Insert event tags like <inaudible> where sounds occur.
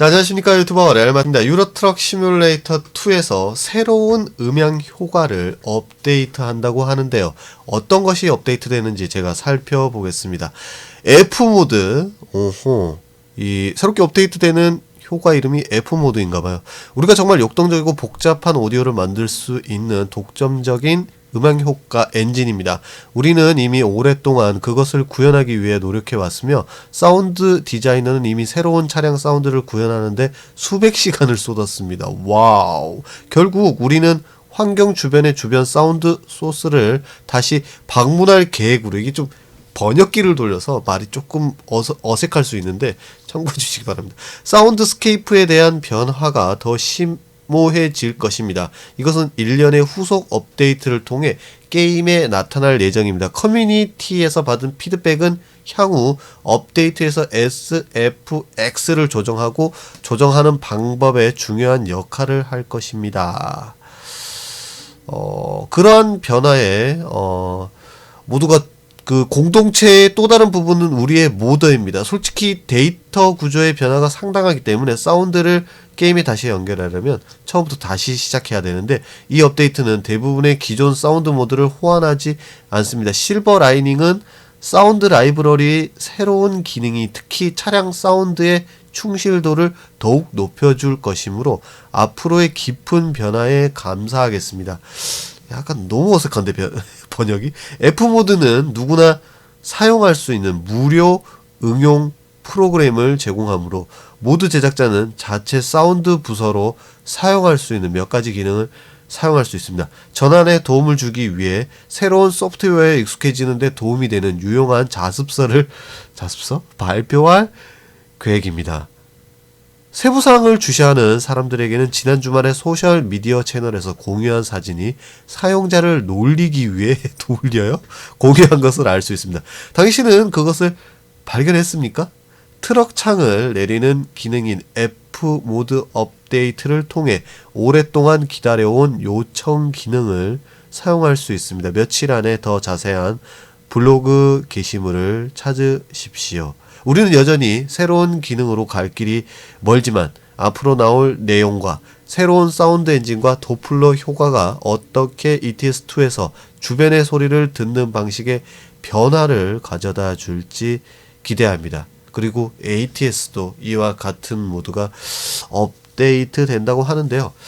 자, 안녕하십니까. 유튜버 레알마입니다. 유로트럭 시뮬레이터 2에서 새로운 음향 효과를 업데이트 한다고 하는데요. 어떤 것이 업데이트 되는지 제가 살펴보겠습니다. F 모드, 오호, 이 새롭게 업데이트 되는 효과 이름이 F 모드인가 봐요. 우리가 정말 역동적이고 복잡한 오디오를 만들 수 있는 독점적인 음향 효과 엔진입니다. 우리는 이미 오랫동안 그것을 구현하기 위해 노력해 왔으며 사운드 디자이너는 이미 새로운 차량 사운드를 구현하는데 수백 시간을 쏟았습니다. 와우. 결국 우리는 환경 주변의 주변 사운드 소스를 다시 방문할 계획으로 이게 좀 번역기를 돌려서 말이 조금 어서, 어색할 수 있는데 참고해 주시기 바랍니다. 사운드스케이프에 대한 변화가 더 심 오해질 것입니다. 이것은 일련의 후속 업데이트를 통해 게임에 나타날 예정입니다. 커뮤니티에서 받은 피드백은 향후 업데이트에서 SFX를 조정하고 조정하는 방법에 중요한 역할을 할 것입니다. 어, 그러한 변화에 어, 모두가 그 공동체의 또 다른 부분은 우리의 모더입니다. 솔직히 데이터 구조의 변화가 상당하기 때문에 사운드를 게임에 다시 연결하려면 처음부터 다시 시작해야 되는데 이 업데이트는 대부분의 기존 사운드 모드를 호환하지 않습니다. 실버 라이닝은 사운드 라이브러리 새로운 기능이 특히 차량 사운드의 충실도를 더욱 높여줄 것이므로 앞으로의 깊은 변화에 감사하겠습니다. 약간 너무 어색한데 변- <laughs> 번역이 F 모드는 누구나 사용할 수 있는 무료 응용 프로그램을 제공하므로 모드 제작자는 자체 사운드 부서로 사용할 수 있는 몇 가지 기능을 사용할 수 있습니다. 전환에 도움을 주기 위해 새로운 소프트웨어에 익숙해지는데 도움이 되는 유용한 자습서를 자습서 발표할 계획입니다. 세부사항을 주시하는 사람들에게는 지난 주말에 소셜 미디어 채널에서 공유한 사진이 사용자를 놀리기 위해 <laughs> 돌려요? 공유한 것을 알 수 있습니다. 당신은 그것을 발견했습니까? 트럭 창을 내리는 기능인 F 모드 업데이트를 통해 오랫동안 기다려온 요청 기능을 사용할 수 있습니다. 며칠 안에 더 자세한 블로그 게시물을 찾으십시오. 우리는 여전히 새로운 기능으로 갈 길이 멀지만 앞으로 나올 내용과 새로운 사운드 엔진과 도플러 효과가 어떻게 ETS2에서 주변의 소리를 듣는 방식의 변화를 가져다 줄지 기대합니다. 그리고 ATS도 이와 같은 모드가 업데이트 된다고 하는데요.